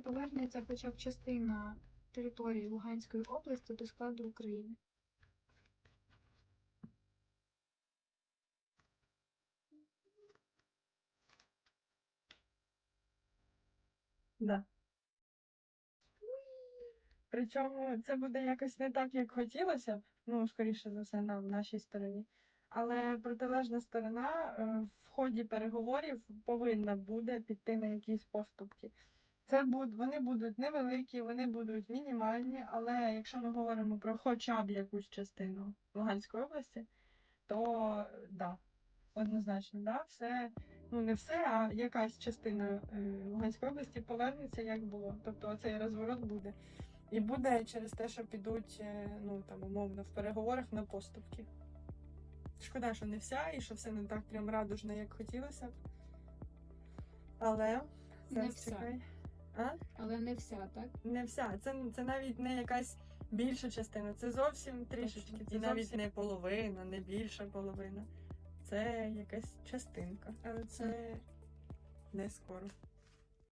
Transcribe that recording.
Повернеться хоча б частина території Луганської області до складу України? Да. Причому це буде якось не так, як хотілося б, ну, скоріше за все, на нашій стороні. Але протилежна сторона е, в ході переговорів повинна буде піти на якісь поступки. Це буд, вони будуть невеликі, вони будуть мінімальні, але якщо ми говоримо про хоча б якусь частину Луганської області, то да, однозначно, да, все, ну не все, а якась частина е, Луганської області повернеться, як було. Тобто оцей розворот буде. І буде через те, що підуть, е, ну там умовно, в переговорах на поступки. Шкода, що не вся, і що все не так прям радужно, як хотілося б. Але Не чекай. А? Але не вся, так? Не вся. Це, це навіть не якась більша частина, це зовсім трішечки. Точно. Це навіть не половина, не більша половина. Це якась частинка. Але це не скоро.